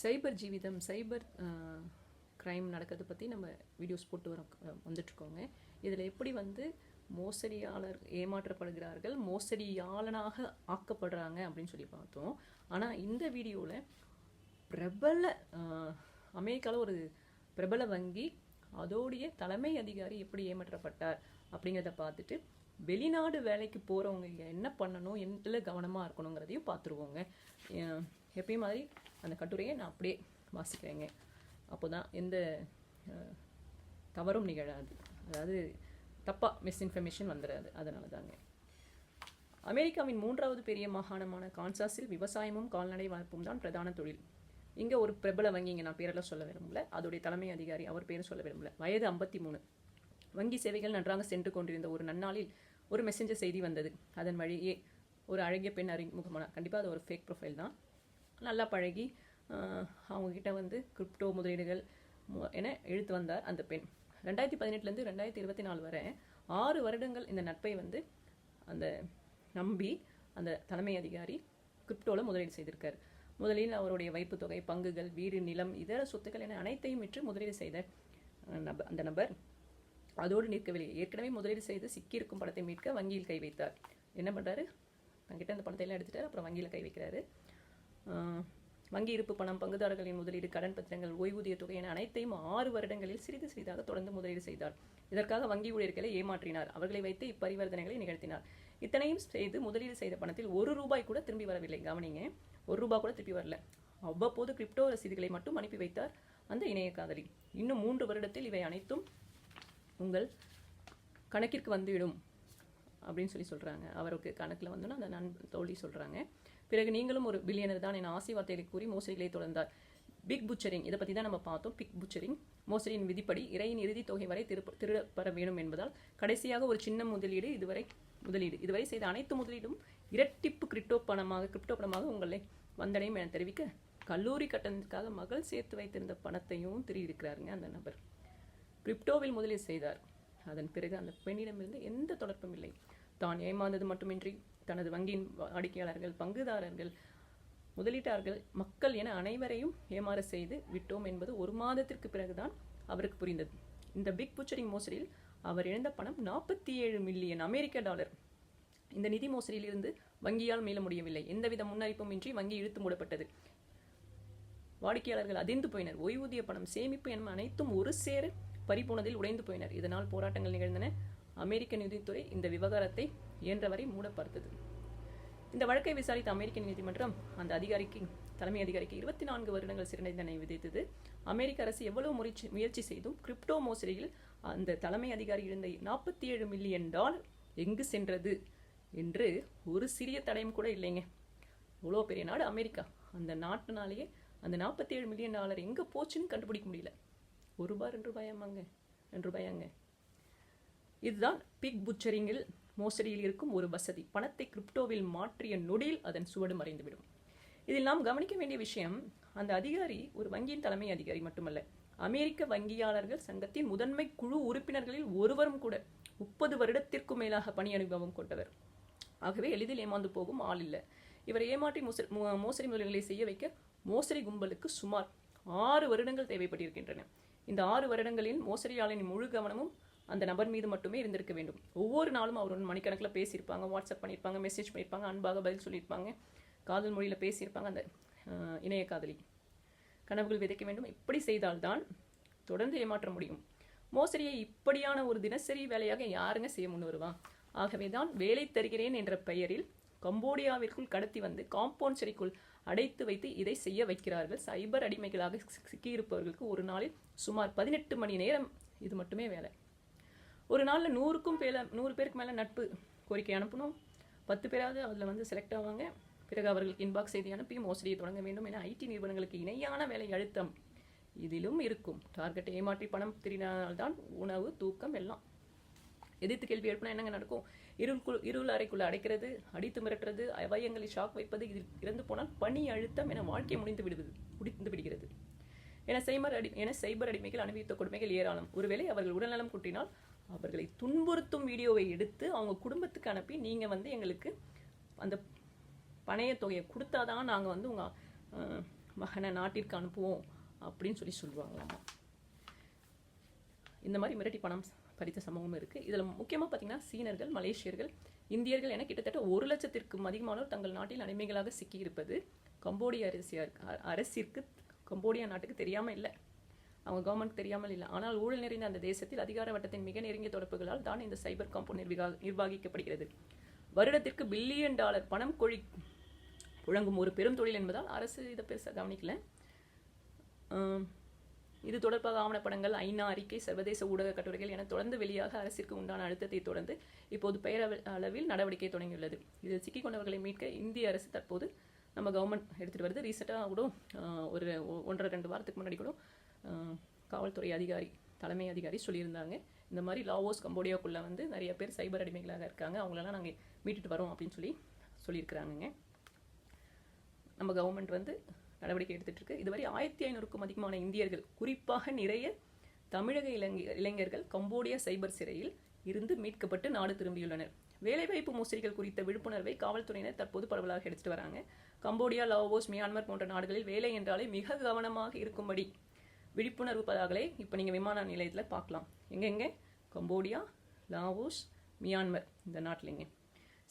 சைபர் Jeevitham cyber crime நடக்கிறத பற்றி நம்ம வீடியோஸ் போட்டு வர வந்துட்ருக்கோங்க இதில் எப்படி வந்து மோசடியாளர் ஏமாற்றப்படுகிறார்கள் மோசடியாளனாக ஆக்கப்படுறாங்க அப்படின்னு சொல்லி பார்த்தோம். ஆனால் இந்த வீடியோவில் பிரபல அமெரிக்காவில் ஒரு பிரபல வங்கி அதோடைய தலைமை அதிகாரி எப்படி ஏமாற்றப்பட்டார் அப்படிங்கிறத பார்த்துட்டு வெளிநாடு வேலைக்கு போகிறவங்க என்ன பண்ணணும் எதில் கவனமாக இருக்கணுங்கிறதையும் பார்த்துருவோங்க. எப்பயும் மாதிரி அந்த கட்டுரையை நான் அப்படியே வாசிக்கிறேங்க. அப்போ தான் எந்த தவறும் நிகழாது. அதாவது தப்பாக மிஸ்இன்ஃபர்மேஷன் வந்துடாது அதனால தாங்க அமெரிக்காவின் மூன்றாவது பெரிய மாகாணமான கான்சாஸில் விவசாயமும் கால்நடை வளர்ப்பும் தான் பிரதான தொழில். இங்கே ஒரு பிரபல வங்கிங்க நான் பேரெல்லாம் சொல்ல விரும்பல. அதோடைய தலைமை அதிகாரி அவர் பேரும் சொல்ல விரும்பல. வயது ஐம்பத்தி மூணு வங்கி சேவைகள் நன்றாக சென்று கொண்டிருந்த ஒரு நன்னாளில் ஒரு மெசஞ்சர் செய்தி வந்தது. அதன் வழியே ஒரு அழகிய பெண் அறிமுகமான கண்டிப்பாக அது ஒரு ஃபேக் ப்ரொஃபைல் தான். நல்லா பழகி அவங்கக்கிட்ட வந்து கிரிப்டோ முதலீடுகள் என இழுத்து வந்தார் அந்த பெண். ரெண்டாயிரத்தி பதினெட்டுலேருந்து ரெண்டாயிரத்தி இருபத்தி நாலு வரை ஆறு வருடங்கள் இந்த நட்பை வந்து அந்த நம்பி அந்த தலைமை அதிகாரி கிரிப்டோவில் முதலீடு செய்திருக்கார். முதலில் அவருடைய வைப்பு தொகை பங்குகள் வீடு நிலம் இதர சொத்துக்கள் என அனைத்தையும் விற்று முதலீடு செய்த நப அந்த நபர். அதோடு நிற்கவில்லை. ஏற்கனவே முதலீடு செய்து சிக்கியிருக்கும் பணத்தை மீட்க வங்கியில் கை வைத்தார். என்ன பண்ணுறாரு தங்கிட்ட அந்த பணத்தை எல்லாம் எடுத்துட்டார் அப்புறம் வங்கியில் கை வைக்கிறாரு. வங்கி இருப்பு பணம் பங்குதாரர்களின் முதலீடு கடன் பத்திரங்கள் ஓய்வூதிய தொகை என அனைத்தையும் ஆறு வருடங்களில் சிறிது சிறிதாக தொடர்ந்து முதலீடு செய்தார். இதற்காக வங்கி ஊழியர்களை ஏமாற்றினார். அவர்களை வைத்து இப்பரிவர்த்தனைகளை நிகழ்த்தினார். இத்தனையும் செய்து முதலீடு செய்த பணத்தில் ஒரு ரூபாய் கூட திரும்பி வரவில்லை. கவனிங்க ஒரு ரூபாய் கூட திருப்பி வரல. அவ்வப்போது கிரிப்டோ ரசீதுகளை மட்டும் அனுப்பி வைத்தார் அந்த இணைய காதலி. இன்னும் மூன்று வருடத்தில் இவை அனைத்தும் உங்கள் கணக்கிற்கு வந்துவிடும். அப்படின்னு சொல்லி சொல்கிறாங்க அவருக்கு கணக்கில் வந்தோன்னா அந்த நண் தோழி சொல்கிறாங்க பிறகு நீங்களும் ஒரு பில்லியனர் தான் என ஆசை வார்த்தைகளை கூறி மோசடிகளை தொடர்ந்தார். பிக் புச்சரிங் இதை பற்றி தான் நம்ம பார்த்தோம். பிக் புச்சரிங் மோசடியின் விதிப்படி இறையின் இறுதி தொகை வரை திரு திருடப்பட வேண்டும் என்பதால் கடைசியாக ஒரு சின்ன முதலீடு இதுவரை முதலீடு. இதுவரை செய்த அனைத்து முதலீடும் இரட்டிப்பு கிரிப்டோ பணமாக கிரிப்டோ பணமாக உங்களை வந்தடையும் என தெரிவிக்க கல்லூரி கட்டணத்துக்காக மகள் சேர்த்து வைத்திருந்த பணத்தையும் திருடியிருக்கிறாருங்க அந்த நபர். கிரிப்டோவில் முதலீடு செய்தார். அதன் பிறகு அந்த பெண்ணிடமிருந்து எந்த தொடர்பும் இல்லை. தான் ஏமாந்தது மட்டுமின்றி தனது வங்கியின் வாடிக்கையாளர்கள் பங்குதாரர்கள் முதலீட்டாளர்கள் மக்கள் என அனைவரையும் ஏமாற செய்து விட்டோம் என்பது ஒரு மாதத்திற்கு பிறகுதான் அவருக்கு புரிந்தது. இந்த பிக் புச்சரிங் மோசடியில் அவர் இழந்த பணம் நாற்பத்தி ஏழு மில்லியன் அமெரிக்க டாலர். இந்த நிதி மோசடியில் இருந்து வங்கியால் மீள முடியவில்லை. எந்தவித முன்னறிப்பும் இன்றி வங்கி இழுத்து மூடப்பட்டது. வாடிக்கையாளர்கள் அதிர்ந்து போயினர். ஓய்வூதிய பணம் சேமிப்பு என அனைத்தும் ஒரு சேர பறிபோனதில் உடைந்து போயினர். இதனால் போராட்டங்கள் நிகழ்ந்தன. அமெரிக்க நிதித்துறை இந்த விவகாரத்தை இயன்றவரை மூட பார்த்தது இந்த வழக்கை விசாரித்த அமெரிக்க நீதிமன்றம் அந்த அதிகாரிக்கு தலைமை அதிகாரிக்கு இருபத்தி நான்கு வருடங்கள் சிறை தண்டனை விதித்தது. அமெரிக்க அரசு எவ்வளவு முயற்சி முயற்சி செய்தும் கிரிப்டோ மோசடியில் அந்த தலைமை அதிகாரி இருந்த நாற்பத்தி ஏழு மில்லியன் டாலர் எங்கு சென்றது என்று ஒரு சிறிய தடையும் கூட இல்லைங்க. இவ்வளோ பெரிய நாடு அமெரிக்கா. அந்த நாட்டினாலேயே அந்த நாற்பத்தி ஏழு மில்லியன் டாலர் எங்கே போச்சுன்னு கண்டுபிடிக்க முடியல. ஒரு ரூபாய் ரெண்டு ரூபாயாமாங்க ரெண்டு ரூபாயாங்க. இதுதான் பிக் புச்சரிங்கில் மோசடியில் இருக்கும் ஒரு வசதி. பணத்தை கிரிப்டோவில் மாற்றிய நொடியில் அதன் சுவடு மறைந்துவிடும். இதில் நாம் கவனிக்க வேண்டிய விஷயம் அந்த அதிகாரி ஒரு வங்கியின் தலைமை அதிகாரி மட்டுமல்ல. அமெரிக்க வங்கியாளர்கள் சங்கத்தின் முதன்மை குழு உறுப்பினர்களில் ஒருவரும் கூட முப்பது வருடத்திற்கும் மேலாக பணி அனுபவம் கொண்டவர். ஆகவே எளிதில் ஏமாந்து போகும் ஆள் இல்லை. இவரை ஏமாற்றி மோசடி மோசடி முதல்களை செய்ய வைக்க மோசடி கும்பலுக்கு சுமார் ஆறு வருடங்கள் தேவைப்பட்டிருக்கின்றன. இந்த ஆறு வருடங்களில் மோசடியாளனின் முழு கவனமும் அந்த நபர் மீது மட்டுமே இருந்திருக்க வேண்டும். ஒவ்வொரு நாளும் அவர் மணிக்கணக்கில் பேசியிருப்பாங்க வாட்ஸ்அப் பண்ணியிருப்பாங்க மெசேஜ் பண்ணியிருப்பாங்க அன்பாக பதில் சொல்லியிருப்பாங்க காதல் மொழியில் பேசியிருப்பாங்க அந்த இணைய காதலி. கனவுகள் விதைக்க வேண்டும். இப்படி செய்தால்தான் தொடர்ந்து ஏமாற்ற முடியும். மோசடியை இப்படியான ஒரு தினசரி வேலையாக யாருங்க செய்ய முன் வருவா? ஆகவே தான் வேலை தருகிறேன் என்ற பெயரில் கம்போடியாவிற்குள் கடத்தி வந்து காம்பவுண்ட் சிறைக்குள் அடைத்து வைத்து இதை செய்ய வைக்கிறார்கள். சைபர் அடிமைகளாக சிக்கி- சிக்கியிருப்பவர்களுக்கு ஒரு நாளில் சுமார் பதினெட்டு மணி நேரம் இது மட்டுமே வேலை. ஒரு நாளில் நூறுக்கும் பேல நூறு பேருக்கு மேலே நட்பு கோரிக்கை அனுப்பணும். பத்து பேராவது அதில் வந்து செலக்ட் ஆவாங்க. பிறகு அவர்களுக்கு இன்பாக்ஸ் செய்தி அனுப்பி மோசடியை தொடங்க வேண்டும் என ஐடி நிறுவனங்களுக்கு இணையான வேலை அழுத்தம் இதிலும் இருக்கும். டார்கெட்டை ஏமாற்றி பணம் திரினால்தான் உணவு தூக்கம் எல்லாம். எதிர்த்து கேள்வி எழுப்பினா என்னங்க நடக்கும்? இருள் இருள் அறைக்குள்ள அடைக்கிறது அடித்து மிரட்டுறது அவயங்களை ஷாக் வைப்பது இதில் இறந்து போனால் பணி அழுத்தம் என வாழ்க்கை முடிந்து விடுவது முடிந்து விடுகிறது. என சைபர் அடி என சைபர் அடிமைகள் அனுபவித்த கொடுமைகள் ஏராளம். ஒருவேளை அவர்கள் உடல்நலம் குட்டினால் அவர்களை துன்புறுத்தும் வீடியோவை எடுத்து அவங்க குடும்பத்துக்கு அனுப்பி நீங்கள் வந்து எங்களுக்கு அந்த பணைய தொகையை கொடுத்தாதான் நாங்கள் வந்து உங்கள் மகனை நாட்டிற்கு அனுப்புவோம் அப்படின்னு சொல்லி சொல்லுவாங்களாமா. இந்த மாதிரி மிரட்டி பணம் பறித்த சம்பவம் இருக்குது இதில் முக்கியமாக பார்த்தீங்கன்னா சீனர்கள் மலேசியர்கள் இந்தியர்கள் என கிட்டத்தட்ட ஒரு லட்சத்திற்கும் அதிகமானோர் தங்கள் நாட்டில் அடிமைகளாக சிக்கியிருப்பது கம்போடிய அரசியார் அ- அரசிற்கு கம்போடியா நாட்டுக்கு தெரியாமல் இல்லை. அவங்க கவர்மெண்ட் தெரியாமல் இல்லை. ஆனால் ஊழல் நிறைந்த அந்த தேசத்தில் அதிகார வட்டத்தின் மிக நெருங்கிய தொடர்புகளால் தான் இந்த சைபர் காம்பவுண்ட் நிர்வகா நிர்வகிக்கப்படுகிறது. வருடத்திற்கு பில்லியன் டாலர் பணம் கொழி புழங்கும் ஒரு பெரும் தொழில் என்பதால் அரசு இதை பெருசாக கவனிக்கல. இது தொடர்பாக ஆவணப்படங்கள் ஐநா அறிக்கை சர்வதேச ஊடக கட்டுரைகள் என தொடர்ந்து வெளியாக அரசிற்கு உண்டான அழுத்தத்தை தொடர்ந்து இப்போது பெயர் அளவில் நடவடிக்கை தொடங்கியுள்ளது. இதில் சிக்கிக்கொண்டவர்களை மீட்க இந்திய அரசு தற்போது நம்ம கவர்மெண்ட் எடுத்துகிட்டு வருது. ரீசெண்டாக கூட ஒரு ஒன்றரை ரெண்டு வாரத்துக்கு முன்னாடி கூட காவல்துறை அதிகாரி தலைமை அதிகாரி சொல்லியிருந்தாங்க. இந்த மாதிரி லாவோஸ் கம்போடியாக்குள்ளே வந்து நிறைய பேர் சைபர் அடிமைகளாக இருக்காங்க. அவங்களெல்லாம் நாங்கள் மீட்டுட்டு வரோம் அப்படின்னு சொல்லி சொல்லியிருக்கிறாங்கங்க. நம்ம கவர்மெண்ட் வந்து நடவடிக்கை எடுத்துகிட்ருக்கு இதுவரை ஆயிரத்தி ஐநூறுக்கும் அதிகமான இந்தியர்கள் குறிப்பாக நிறைய தமிழக இளைஞ இளைஞர்கள் கம்போடியா சைபர் சிறையில் இருந்து மீட்கப்பட்டு நாடு திரும்பியுள்ளனர். வேலைவாய்ப்பு மோசடிகள் குறித்த விழிப்புணர்வை காவல்துறையினர் தற்போது பரவலாக எடுத்துட்டு வராங்க. கம்போடியா லாவோஸ் மியான்மர் போன்ற நாடுகளில் வேலை என்றாலே மிக கவனமாக இருக்கும்படி விழிப்புணர்வு பதாகளை இப்போ நீங்கள் விமான நிலையத்தில் பார்க்கலாம். எங்கெங்கே கம்போடியா லாவோஸ் மியான்மர் இந்த நாட்டிலைங்க.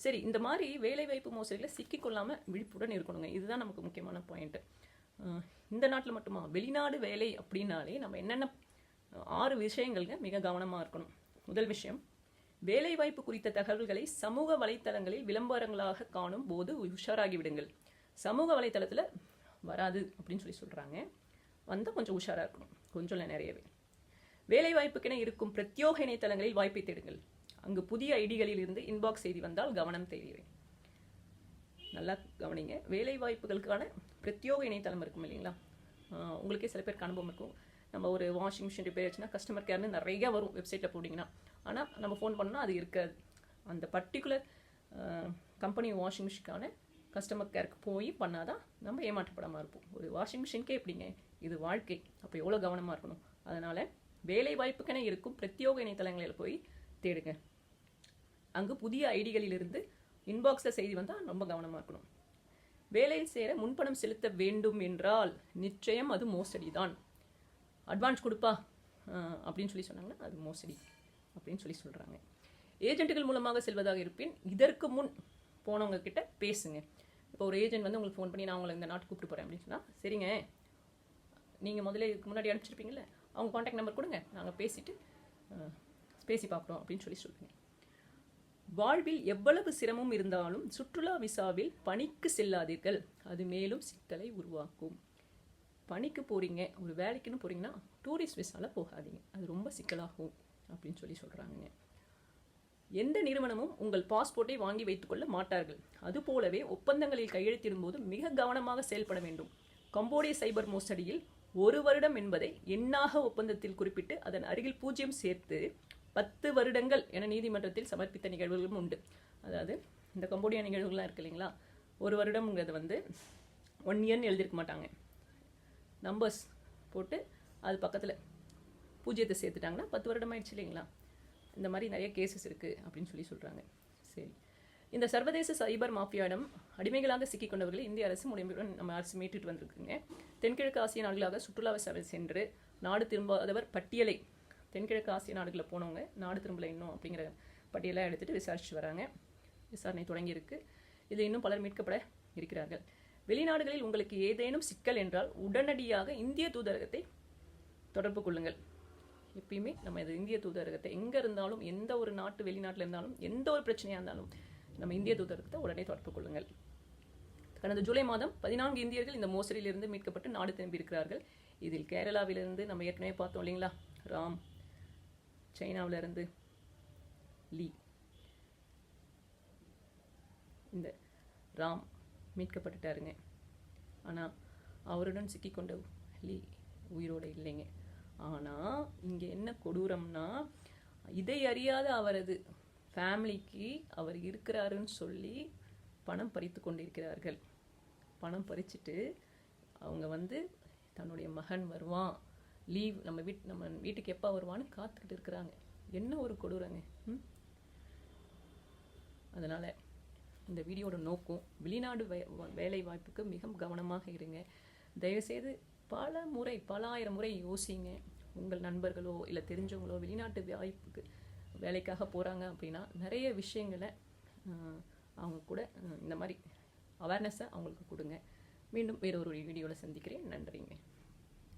சரி இந்த மாதிரி வேலைவாய்ப்பு மோசடியில் சிக்கிக்கொள்ளாமல் விழிப்புடன் இருக்கணுங்க. இதுதான் நமக்கு முக்கியமான பாயிண்ட்டு இந்த நாட்டில் மட்டுமா? வெளிநாடு வேலை அப்படின்னாலே நம்ம என்னென்ன ஆறு விஷயங்கள்ங்க மிக கவனமாக இருக்கணும். முதல் விஷயம் வேலைவாய்ப்பு குறித்த தகவல்களை சமூக வலைத்தளங்களில் விளம்பரங்களாக காணும் போது உஷாராகி விடுங்கள். சமூக வலைத்தளத்தில் வராது அப்படின்னு சொல்லி சொல்கிறாங்க வந்தால் கொஞ்சம் உஷாராக இருக்கணும். கொஞ்சம் இல்லை நிறையவே. வேலைவாய்ப்புக்கென இருக்கும் பிரத்யோக இணையதளங்களில் வாய்ப்பை தேடுங்கள். அங்கு புதிய ஐடிகளில் இருந்து இன்பாக்ஸ் செய்தி வந்தால் கவனம் தேவை நல்லா கவனிங்க. வேலை வாய்ப்புகளுக்கான பிரத்யோக இணையதளம் இருக்கும் இல்லைங்களா? உங்களுக்கே சில பேருக்கு அனுபவம் இருக்கும். நம்ம ஒரு வாஷிங் மிஷின் ரிப்பேர் ஆச்சுன்னா கஸ்டமர் கேர்னு நிறைய வரும் வெப்சைட்டில் போட்டிங்கன்னா. ஆனால் நம்ம ஃபோன் பண்ணால் அது இருக்காது. அந்த பர்டிகுலர் கம்பெனி வாஷிங் மிஷினுக்கான கஸ்டமர் கேருக்கு போய் பண்ணாதான் நம்ம ஏமாற்றப்படாமல் இருப்போம். ஒரு வாஷிங் மிஷினுக்கே எப்படிங்க? இது வாழ்க்கை. அப்போ எவ்வளோ கவனமாக இருக்கணும்? அதனால் வேலை வாய்ப்புக்கென இருக்கும் பிரத்யோக இணையதளங்களில் போய் தேடுங்க. அங்கு புதிய ஐடிகளிலிருந்து இன்பாக்ஸில் செய்தி வந்தால் ரொம்ப கவனமாக இருக்கணும். வேலையில் சேர முன்பணம் செலுத்த வேண்டும் என்றால் நிச்சயம் அது மோசடி தான். அட்வான்ஸ் கொடுப்பா அப்படின்னு சொல்லி சொன்னாங்கன்னா அது மோசடி அப்படின்னு சொல்லி சொல்கிறாங்க ஏஜென்ட்டுகள் மூலமாக செல்வதாக இருப்பின் இதற்கு முன் போனவங்க கிட்ட பேசுங்க. இப்போ ஒரு ஏஜென்ட் வந்து உங்களுக்கு ஃபோன் பண்ணி நான் உங்களை இந்த நாட்டுக்கு கூப்பிட்டு போகிறேன் அப்படின்னு சொன்னால் சரிங்க நீங்கள் முதல்ல இதுக்கு முன்னாடி அனுப்பிச்சிருப்பீங்களே அவங்க காண்டாக்ட் நம்பர் கொடுங்க. நாங்கள் பேசிட்டு பேசி பார்க்குறோம் அப்படின்னு சொல்லி சொல்லுங்க. வாழ்வில் எவ்வளவு சிரமம் இருந்தாலும் சுற்றுலா விசாவில் பணிக்கு செல்லாதீர்கள். அது மேலும் சிக்கலை உருவாக்கும். பணிக்கு போகிறீங்க ஒரு வேலைக்குன்னு போகிறீங்கன்னா டூரிஸ்ட் விசால போகாதீங்க. அது ரொம்ப சிக்கலாகும் அப்படின்னு சொல்லி சொல்கிறாங்க எந்த நிறுவனமும் உங்கள் பாஸ்போர்ட்டை வாங்கி வைத்துக்கொள்ள மாட்டார்கள். அதுபோலவே ஒப்பந்தங்களில் கையெழுத்திடும் போது மிக கவனமாக செயல்பட வேண்டும். கம்போடிய சைபர் மோசடியில் ஒரு வருடம் என்பதை எண்ணாக ஒப்பந்தத்தில் குறிப்பிட்டு அதன் அருகில் பூஜ்ஜியம் சேர்த்து பத்து வருடங்கள் என நீதிமன்றத்தில் சமர்ப்பித்த நிகழ்வுகளும் உண்டு. அதாவது இந்த கம்போடியா நிகழ்வுகள்லாம் இருக்கு இல்லைங்களா? ஒரு வருடம்ங்கிறது வந்து ஒன் இயர்னு எழுதியிருக்க மாட்டாங்க. நம்பர்ஸ் போட்டு அது பக்கத்தில் பூஜ்ஜியத்தை சேர்த்துட்டாங்கன்னா பத்து வருடம் ஆயிடுச்சு இல்லைங்களா? இந்த மாதிரி நிறைய கேசஸ் இருக்குது அப்படின்னு சொல்லி சொல்கிறாங்க சரி. இந்த சர்வதேச சைபர் மாஃபியாவிடம் அடிமைகளாக சிக்கிக் கொண்டவர்களை இந்திய அரசு முடிவுடன் நம்ம அரசு மீட்டுட்டு வந்திருக்குங்க. தென்கிழக்கு ஆசிய நாடுகளாக சுற்றுலா சென்று நாடு திரும்பாதவர் பட்டியலை தென்கிழக்கு ஆசிய நாடுகளில் போனவங்க நாடு திரும்பல இன்னும் அப்படிங்கிற பட்டியலாக எடுத்துட்டு விசாரிச்சு வராங்க. விசாரணை தொடங்கியிருக்கு. இதில் இன்னும் பலர் மீட்கப்பட இருக்கிறார்கள். வெளிநாடுகளில் உங்களுக்கு ஏதேனும் சிக்கல் என்றால் உடனடியாக இந்திய தூதரகத்தை தொடர்பு கொள்ளுங்கள். எப்பயுமே நம்ம இது இந்திய தூதரகத்தை எங்கே இருந்தாலும் எந்த ஒரு நாட்டு வெளிநாட்டில் இருந்தாலும் எந்த ஒரு பிரச்சனையாக இருந்தாலும் நம்ம இந்திய தூதரகத்தை உடனே தொடர்பு கொள்ளுங்கள். கடந்த ஜூலை மாதம் பதினான்கு இந்தியர்கள் இந்த மோசடியிலிருந்து மீட்கப்பட்டு நாடு திரும்பியிருக்கிறார்கள் இதில் கேரளாவிலிருந்து நம்ம ஏற்கனவே பார்த்தோம் இல்லைங்களா? ராம் சைனாவிலிருந்து லீ. இந்த ராம் மீட்கப்பட்டுட்டாருங்க. ஆனால் அவருடன் சிக்கிக்கொண்ட லீ உயிரோடு இல்லைங்க. ஆனால் இங்கே என்ன கொடூரம்னா இதை அறியாத அவரது ஃபேமிலிக்கு அவர் இருக்கிறாருன்னு சொல்லி பணம் பறித்து கொண்டிருக்கிறார்கள். பணம் பறிச்சுட்டு அவங்க வந்து தன்னுடைய மகன் வருவான். லீவ் நம்ம வீட் நம்ம வீட்டுக்கு எப்போ வருவான்னு காத்துக்கிட்டு இருக்கிறாங்க. என்ன ஒரு கொடூரங்க அதனால் இந்த வீடியோட நோக்கம் வெளிநாடு வே வேலை வாய்ப்புக்கு மிக கவனமாக இருங்க. தயவுசெய்து பல முறை பல ஆயிரம் முறை யோசிங்க. உங்கள் நண்பர்களோ இல்லை தெரிஞ்சவங்களோ வெளிநாட்டு வாய்ப்புக்கு வேலைக்காக போகிறாங்க அப்படின்னா நிறைய விஷயங்களை அவங்க கூட இந்த மாதிரி அவேர்னஸை அவங்களுக்கு கொடுங்க. மீண்டும் வேற ஒரு வீடியோவில் சந்திக்கிறேன். நன்றிங்க.